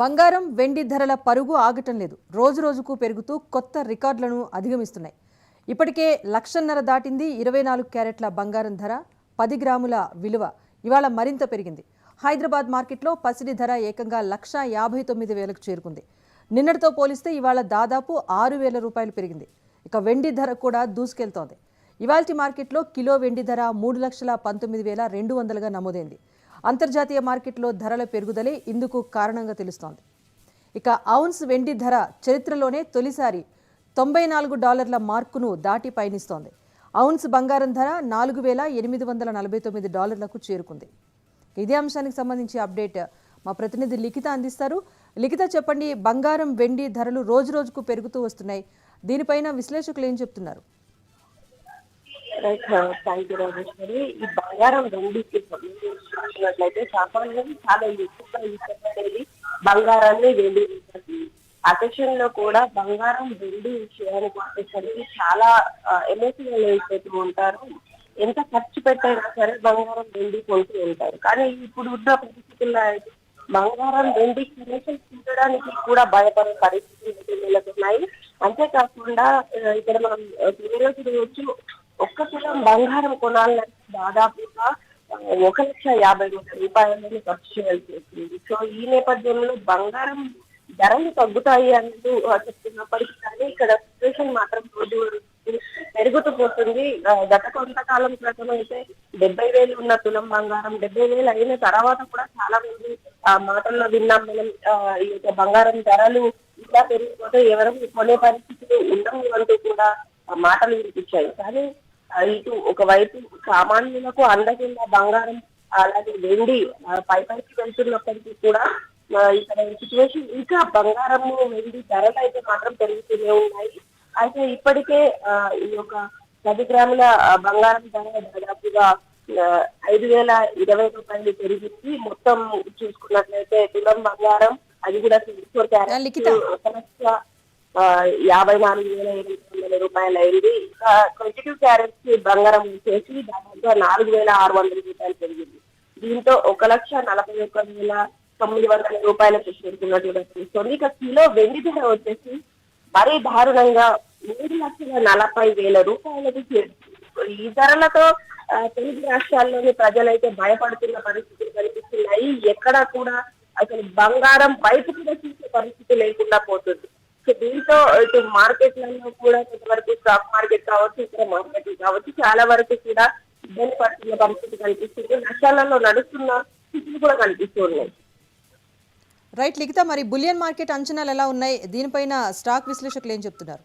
బంగారం వెండి ధరల పరుగు ఆగటం లేదు. రోజు రోజుకు పెరుగుతూ కొత్త రికార్డులను అధిగమిస్తున్నాయి. ఇప్పటికే లక్షన్నర దాటింది ఇరవై నాలుగు క్యారెట్ల బంగారం ధర పది గ్రాముల విలువ. ఇవాళ మరింత పెరిగింది. హైదరాబాద్ మార్కెట్లో పసిడి ధర ఏకంగా లక్ష యాభై తొమ్మిది వేలకు చేరుకుంది. నిన్నటితో పోలిస్తే ఇవాళ దాదాపు ఆరు వేల రూపాయలు పెరిగింది. ఇక వెండి ధర కూడా దూసుకెళ్తోంది. ఇవాల్టి మార్కెట్లో కిలో వెండి ధర మూడు లక్షల పంతొమ్మిది వేల రెండు వందలుగా నమోదైంది. అంతర్జాతీయ మార్కెట్లో ధరల పెరుగుదలే ఇందుకు కారణంగా తెలుస్తోంది. ఇక ఔన్స్ వెండి ధర చరిత్రలోనే తొలిసారి తొంభై నాలుగు డాలర్ల మార్కును దాటి పయనిస్తోంది. ఔన్స్ బంగారం ధర నాలుగు వేల ఎనిమిది వందల నలభై తొమ్మిది డాలర్లకు చేరుకుంది. ఇదే అంశానికి సంబంధించి అప్డేట్ మా ప్రతినిధి లిఖిత అందిస్తారు. లిఖిత చెప్పండి బంగారం వెండి ధరలు రోజు రోజుకు పెరుగుతూ వస్తున్నాయి. దీనిపైన విశ్లేషకులు ఏం చెప్తున్నారు? థ్యాంక్ యూ రాజేశ్వరి ఈ బంగారం రెండింటికి చూసినట్లయితే సామాన్యం చాలా ఎక్కువగా ఇష్టపడేది బంగారాన్ని వెండి అకేషన్లో కూడా బంగారం వెండి విషయానికి వచ్చేసరికి చాలా ఎమోషనల్ అయిపోతూ ఉంటారు. ఎంత ఖర్చు పెట్టైనా సరే బంగారం వెండి కొంటూ ఉంటారు. కానీ ఇప్పుడు ఉన్న పరిస్థితుల్లో అయితే బంగారం వెండి కనీసం చూడడానికి కూడా భయపడే పరిస్థితులు నెలకొన్నాయి. అంతేకాకుండా ఇక్కడ మనం రోజు ఒక్క తులం బంగారం కొనాలంటే దాదాపుగా ఒక లక్ష యాభై వేల రూపాయలని ఖర్చు చేయాల్సి వస్తుంది. సో ఈ నేపథ్యంలో బంగారం ధరలు తగ్గుతాయి అంటూ చెప్తున్నప్పటికీ కానీ ఇక్కడ సిచ్యువేషన్ మాత్రం రోజు పెరుగుతూ పోతుంది. గత కొంతకాలం క్రితం అయితే డెబ్బై వేలు ఉన్న తులం బంగారం డెబ్బై వేలు అయిన తర్వాత కూడా చాలా మంది ఆ మాటల్లో విన్నాం మనం ఈ యొక్క బంగారం ధరలు ఇలా పెరిగిపోతే ఎవరు కొనే పరిస్థితులు ఉండవు అంటూ కూడా మాటలు వినిపించాయి. కానీ ఇటు ఒకవైపు సామాన్యులకు అందకుండా బంగారం అలాగే వెండి పై పైకి వెళ్తున్నప్పటికీ కూడా ఇక్కడ సిచ్యువేషన్ ఇంకా బంగారము వెండి ధరలు అయితే మాత్రం పెరుగుతూనే ఉన్నాయి. అయితే ఇప్పటికే ఈ యొక్క పది గ్రాముల బంగారం ధర దాదాపుగా ఐదు వేల ఇరవై రూపాయలు పెరిగింది. మొత్తం చూసుకున్నట్లయితే తులం బంగారం అది కూడా యాభై నాలుగు వేల ఎనిమిది వందల రూపాయలు అయింది. ఇంకా ట్వంటీ టూ క్యారెట్స్ బంగారం వచ్చేసి దాదాపుగా నాలుగు వేల ఆరు వందల రూపాయలు పెరిగింది. దీంతో ఒక లక్ష నలభై ఒక్క వేల తొమ్మిది వందల రూపాయలకు చేరుకున్నట్టుగా సొంత ఇక కిలో వెండి ధర వచ్చేసి మరీ దారుణంగా మూడు లక్షల నలభై వేల రూపాయలకు చేరుకుంది. ఈ ధరలతో తెలుగు రాష్ట్రాల్లోని ప్రజలైతే భయపడుతున్న పరిస్థితులు కనిపిస్తున్నాయి. ఎక్కడా కూడా అసలు బంగారం బయట కూడా చూసే పరిస్థితి లేకుండా పోతుంది. సో దీంతో ఇటు మార్కెట్లలో కూడా కొంతవరకు స్టాక్ మార్కెట్ కావచ్చు ఇతర మార్కెట్ కావచ్చు చాలా వరకు కూడా ఇబ్బంది పడుతున్న పరిస్థితి కనిపిస్తుంది. నష్టాలలో నడుస్తున్న స్థితులు కూడా కనిపిస్తున్నాయి రైట్ లిఖిత మరి బులియన్ మార్కెట్ అంచనాలు ఎలా ఉన్నాయి? దీనిపైన స్టాక్ విశ్లేషకులు ఏం చెప్తున్నారు?